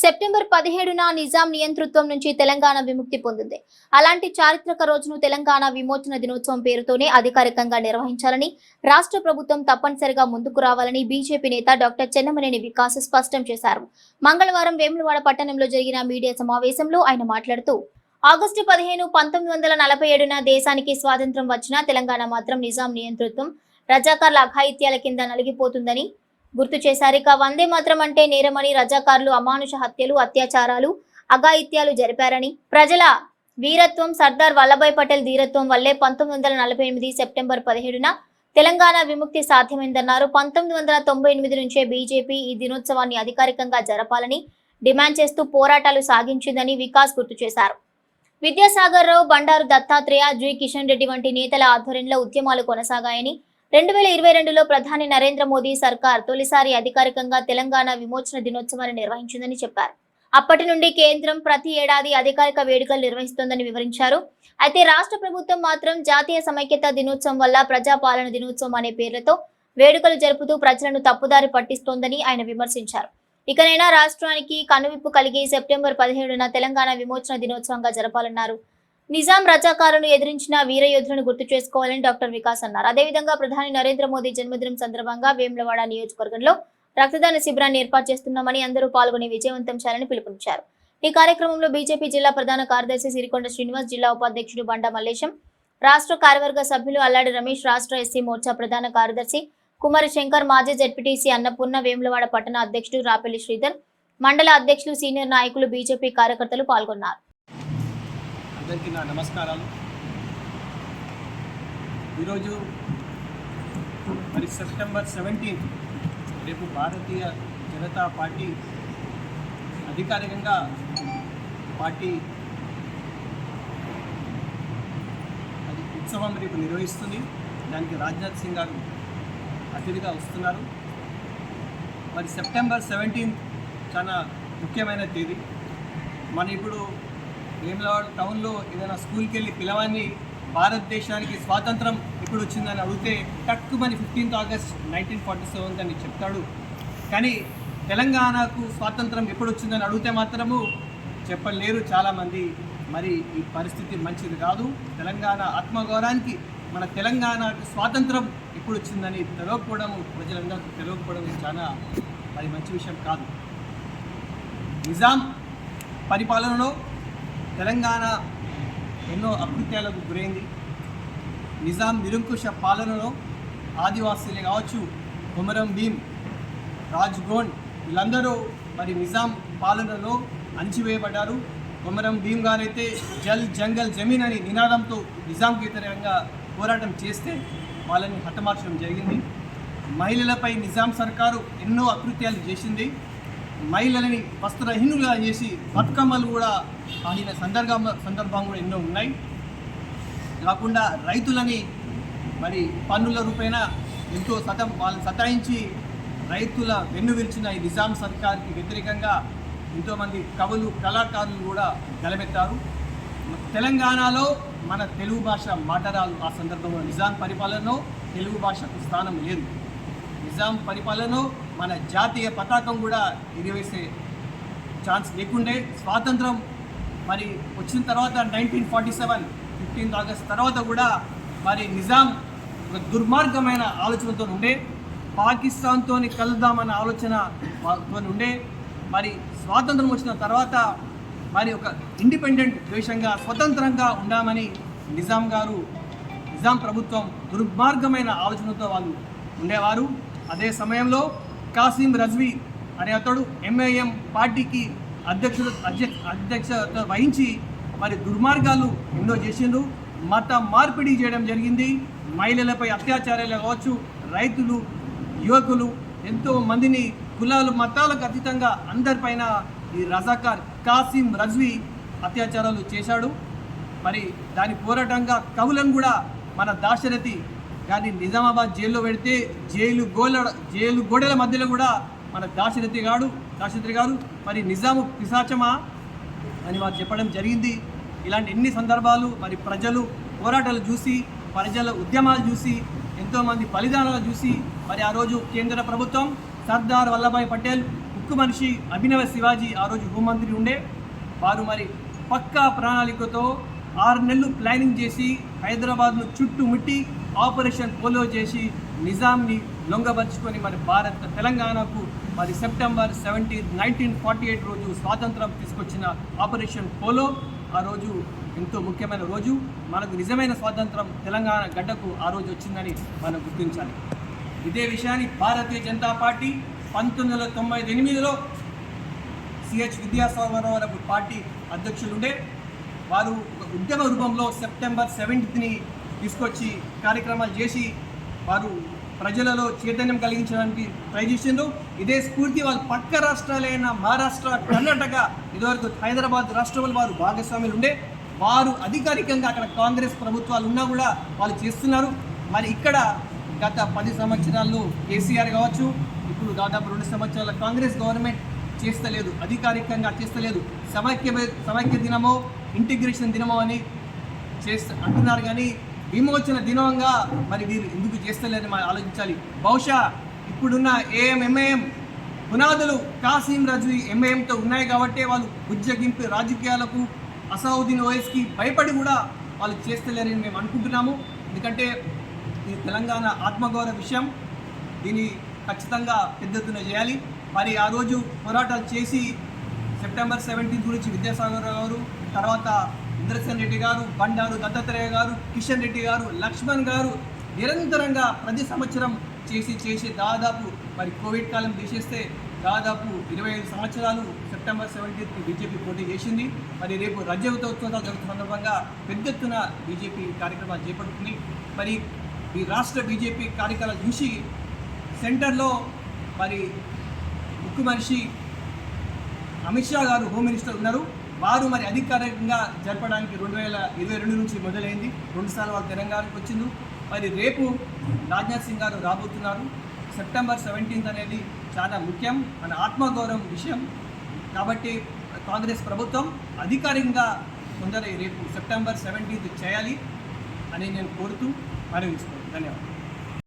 September పదిహేడున నిజాం నియంతృత్వం నుంచి తెలంగాణ విముక్తి పొందింది. అలాంటి చారిత్రక రోజును తెలంగాణ విమోచన దినోత్సవం పేరుతోనే అధికారికంగా నిర్వహించాలని రాష్ట్ర ప్రభుత్వం తప్పనిసరిగా ముందుకు రావాలని బీజేపీ నేత డాక్టర్ చెన్నమనేని వికాస్ స్పష్టం చేశారు. మంగళవారం వేములవాడ పట్టణంలో జరిగిన మీడియా సమావేశంలో ఆయన మాట్లాడుతూ ఆగస్టు పదిహేను పంతొమ్మిది వందల నలభై ఏడున దేశానికి స్వాతంత్రం వచ్చినా తెలంగాణ మాత్రం నిజాం నియంతృత్వం రజాకార్ల అఘాయిత్యాల కింద నలిగిపోతుందని గుర్తు చేశారు ఇక వందే మాత్రం అంటే నేరమని రజాకారులు అమానుష హత్యలు అత్యాచారాలు అఘాయిత్యాలు జరిపారని. ప్రజల వీరత్వం సర్దార్ వల్లభాయ్ పటేల్ ధీరత్వం వల్లే పంతొమ్మిది వందల నలభై ఎనిమిది సెప్టెంబర్ పదిహేడున తెలంగాణ విముక్తి సాధ్యమైందన్నారు. పంతొమ్మిది వందల తొంభై ఎనిమిది నుంచే బీజేపీ ఈ దినోత్సవాన్ని అధికారికంగా జరపాలని డిమాండ్ చేస్తూ పోరాటాలు సాగించిందని వికాస్ గుర్తు చేశారు. విద్యాసాగర్ రావు బండారు దత్తాత్రేయ జి కిషన్ రెడ్డి వంటి నేతల ఆధ్వర్యంలో ఉద్యమాలు కొనసాగాయని రెండు వేల ఇరవై రెండులో ప్రధాని నరేంద్ర మోదీ సర్కార్ తొలిసారి అధికారికంగా తెలంగాణ విమోచన దినోత్సవాన్ని నిర్వహించిందని చెప్పారు. అప్పటి నుండి కేంద్రం ప్రతి ఏడాది అధికారిక వేడుకలు నిర్వహిస్తోందని వివరించారు. అయితే రాష్ట్ర ప్రభుత్వం మాత్రం జాతీయ సమైక్యత దినోత్సవం వల్ల ప్రజాపాలన దినోత్సవం అనే పేర్లతో వేడుకలు జరుపుతూ ప్రజలను తప్పుదారి పట్టిస్తోందని ఆయన విమర్శించారు. ఇకనైనా రాష్ట్రానికి కనువిప్పు కలిగి సెప్టెంబర్ పదిహేడున తెలంగాణ విమోచన దినోత్సవంగా జరపాలన్నారు. నిజాం రజాకారులను ఎదిరించిన వీరయోధులను గుర్తు చేసుకోవాలని డాక్టర్ వికాస్ అన్నారు. అదేవిధంగా ప్రధాని నరేంద్ర మోదీ జన్మదినం సందర్భంగా వేములవాడ నియోజకవర్గంలో రక్తదాన శిబిరాన్ని ఏర్పాటు చేస్తున్నామని అందరూ పాల్గొని విజయవంతం చేయాలని పిలుపునిచ్చారు. ఈ కార్యక్రమంలో బీజేపీ జిల్లా ప్రధాన కార్యదర్శి సిరికొండ శ్రీనివాస్ జిల్లా ఉపాధ్యక్షుడు బండ మల్లేశం రాష్ట్ర కార్యవర్గ సభ్యులు అల్లాడి రమేష్ రాష్ట్ర ఎస్సీ మోర్చా ప్రధాన కార్యదర్శి కుమారి శంకర్ మాజీ జడ్పీటీసీ అన్నపూర్ణ వేములవాడ పట్టణ అధ్యక్షుడు రాపెల్లి శ్రీధర్ మండల అధ్యక్షులు సీనియర్ నాయకులు బీజేపీ కార్యకర్తలు పాల్గొన్నారు. అందరికీ నా నమస్కారాలు. ఈరోజు మరి సెప్టెంబర్ సెవెంటీన్త్ రేపు భారతీయ జనతా పార్టీ అధికారికంగా పార్టీ అది ఉత్సవం రేపు నిర్వహిస్తుంది. దానికి రాజ్నాథ్ సింగ్ గారు అతిథిగా వస్తున్నారు. మరి సెప్టెంబర్ సెవెంటీన్త్ చాలా ముఖ్యమైన తేదీ. మన ఇప్పుడు వేములవాడ టౌన్లో ఏదైనా స్కూల్కి వెళ్ళి పిల్లవాడిని భారతదేశానికి స్వాతంత్రం ఎప్పుడు వచ్చిందని అడిగితే టక్కుమని fifteenth August nineteen forty seven అని చెప్తాడు. కానీ తెలంగాణకు స్వాతంత్రం ఎప్పుడు వచ్చిందని అడిగితే మాత్రము చెప్పలేరు చాలామంది. మరి ఈ పరిస్థితి మంచిది కాదు. తెలంగాణ ఆత్మగౌరవానికి మన తెలంగాణకు స్వాతంత్రం ఎప్పుడు వచ్చిందని తెలవకపోవడం ప్రజలందరికీ తెలవకపోవడం చాలా మరి మంచి విషయం కాదు. నిజాం పరిపాలనలో తెలంగాణ ఎన్నో అకృత్యాలకు గురైంది. నిజాం నిరంకుశ పాలనలో ఆదివాసీలే కావచ్చు కొమరం భీం రాజ్ గోండ్ వీళ్ళందరూ మరి నిజాం పాలనలో అంచివేయబడ్డారు కొమరం భీం గారైతే జల్ జంగల్ జమీన్ అని నినాదంతో నిజాంకి వ్యతిరేకంగా పోరాటం చేస్తే వాళ్ళని హతమార్చడం జరిగింది. మహిళలపై నిజాం సర్కారు ఎన్నో అకృత్యాలు చేసింది. మహిళలని వస్త్రహీనులుగా చేసి బతుకమ్మలు కూడా ఆడిన సందర్భం సందర్భం కూడా ఎన్నో ఉన్నాయి. కాకుండా రైతులని మరి పన్నుల రూపేణ ఎంతో సతం వాళ్ళని సతాయించి రైతుల వెన్ను విరిచిన ఈ నిజాం సర్కార్కి వ్యతిరేకంగా ఎంతోమంది కవులు కళాకారులు కూడా గలమెత్తారు. తెలంగాణలో మన తెలుగు భాష మాటరాలు ఆ సందర్భంలో నిజాం పరిపాలనలో తెలుగు భాషకు స్థానం లేదు. నిజాం పరిపాలనలో మన జాతీయ పతాకం కూడా ఎగిరివేసే ఛాన్స్ లేకుండే స్వాతంత్రం మరి వచ్చిన తర్వాత nineteen forty seven fifteenth August తర్వాత కూడా మరి నిజాం ఒక దుర్మార్గమైన ఆలోచనతో ఉండే పాకిస్తాన్తో కలుద్దామన్న ఆలోచనతో ఉండే మరి స్వాతంత్రం వచ్చిన తర్వాత మరి ఒక ఇండిపెండెంట్ దేశంగా స్వతంత్రంగా ఉండామని నిజాం గారు నిజాం ప్రభుత్వం దుర్మార్గమైన ఆలోచనతో వాళ్ళు ఉండేవారు. అదే సమయంలో కాసిం రజ్వీ అనే అతడు ఎంఐఎం పార్టీకి అధ్యక్షుడు అధ్యక్ష అధ్యక్షత వహించి మరి దుర్మార్గాలు ఎన్నో చేసిండ్రు. మత మార్పిడి చేయడం జరిగింది. మహిళలపై అత్యాచారాలు కావచ్చు రైతులు యువకులు ఎంతో మందిని కులాలు మతాలకు అతీతంగా అందరిపైన ఈ రజాకార్ కాసిం రజ్వీ అత్యాచారాలు చేశాడు. మరి దాని పోరాటంగా కవులను కూడా మన దాశరథి కానీ నిజామాబాద్ జైల్లో పెడితే జైలు గోల జైలు గోడల మధ్యలో కూడా మన దాశరథి గారు దాశరథి గారు మరి నిజాము పిశాచమా అని వారు చెప్పడం జరిగింది. ఇలాంటి ఎన్ని సందర్భాలు మరి ప్రజలు పోరాటాలు చూసి ప్రజల ఉద్యమాలు చూసి ఎంతోమంది బలిదానాలు చూసి మరి ఆ రోజు కేంద్ర ప్రభుత్వం సర్దార్ వల్లభాయ్ పటేల్ ఉక్కు మనిషి అభినవ శివాజీ ఆ రోజు హోంమంత్రి ఉండే. వారు మరి పక్కా ప్రణాళికతో ఆరు నెలలు ప్లానింగ్ చేసి హైదరాబాద్ను చుట్టుముట్టి ఆపరేషన్ పోలో చేసి నిజాంని లొంగబరుచుకొని మరి భారత్ తెలంగాణకు మరి September seventeen nineteen forty eight రోజు స్వాతంత్రం తీసుకొచ్చిన ఆపరేషన్ పోలో ఆ రోజు ఎంతో ముఖ్యమైన రోజు. మనకు నిజమైన స్వాతంత్రం తెలంగాణ గడ్డకు ఆ రోజు వచ్చిందని మనం గుర్తించాలి. ఇదే విషయాన్ని భారతీయ జనతా పార్టీ పంతొమ్మిది వందల తొంభై ఎనిమిదిలో సిహెచ్ విద్యాసాగరరావు పార్టీ అధ్యక్షులు ఉండే వారు ఒక ఉద్యమ రూపంలో సెప్టెంబర్ సెవెంటీని తీసుకొచ్చి కార్యక్రమాలు చేసి వారు ప్రజలలో చైతన్యం కలిగించడానికి ట్రై చేసిండ్రు. ఇదే స్ఫూర్తి వాళ్ళు పక్క రాష్ట్రాలైన మహారాష్ట్ర కర్ణాటక ఇదివరకు హైదరాబాద్ రాష్ట్రంలో వారు భాగస్వాములు ఉండే. వారు అధికారికంగా అక్కడ కాంగ్రెస్ ప్రభుత్వాలు ఉన్నా కూడా వాళ్ళు చేస్తున్నారు. మరి ఇక్కడ గత పది సంవత్సరాల్లో కేసీఆర్ కావచ్చు ఇప్పుడు దాదాపు రెండు సంవత్సరాల కాంగ్రెస్ గవర్నమెంట్ చేస్తలేదు అధికారికంగా చేస్తలేదు. సమైక్య సమైక్య దినమో ఇంటిగ్రేషన్ దినమో అని చేస్త అంటున్నారు కానీ భీమవచ్చిన దినంగా మరి వీరు ఎందుకు చేస్తలేదని మనం ఆలోచించాలి. బహుశా ఇప్పుడున్న ఏఎం ఎంఏఎం పునాదులు కాసీం రజు ఎంఏఎంతో ఉన్నాయి కాబట్టి వాళ్ళు ఉద్యోగింపు రాజకీయాలకు అసౌద్దీన్ ఓఎస్కి భయపడి కూడా వాళ్ళు చేస్తలేరని మేము అనుకుంటున్నాము. ఎందుకంటే ఇది తెలంగాణ ఆత్మగౌరవ విషయం. దీన్ని ఖచ్చితంగా పెద్ద ఎత్తున చేయాలి. మరి ఆ రోజు పోరాటాలు చేసి సెప్టెంబర్ సెవెంటీన్త్ గురించి విద్యాసాగర్ గారు తర్వాత ఇంద్రసేన్ రెడ్డి గారు బండారు దత్తాత్రేయ గారు కిషన్ రెడ్డి గారు లక్ష్మణ్ గారు నిరంతరంగా ప్రతి సంవత్సరం చేసి చేసి దాదాపు మరి కోవిడ్ కాలం తీసేస్తే దాదాపు ఇరవై ఐదు సంవత్సరాలు సెప్టెంబర్ సెవెంటీన్త్ బీజేపీ పోటీ చేసింది. మరి రేపు రాజ్యోత్సవాలు జరుగుతున్న సందర్భంగా పెద్ద ఎత్తున బీజేపీ కార్యక్రమాలు చేపడుతుంది. మరి ఈ రాష్ట్ర బీజేపీ కార్యక్రమాలు చూసి సెంటర్లో మరి ముఖ్యమనిషి మనిషి అమిత్ షా గారు హోమ్ మినిస్టర్ ఉన్నారు. వారు మరి అధికారికంగా జరపడానికి రెండు వేల ఇరవై రెండు నుంచి మొదలైంది. రెండుసార్లు వాళ్ళు తెలంగాణకు వచ్చింది మరి రేపు రాజ్నాథ్ సింగ్ గారు రాబోతున్నారు. సెప్టెంబర్ సెవెంటీన్త్ అనేది చాలా ముఖ్యం మన ఆత్మగౌరవం విషయం. కాబట్టి కాంగ్రెస్ ప్రభుత్వం అధికారికంగా కొందరు రేపు సెప్టెంబర్ సెవెంటీన్త్ చేయాలి అని నేను కోరుతూ మనవి ధన్యవాదాలు.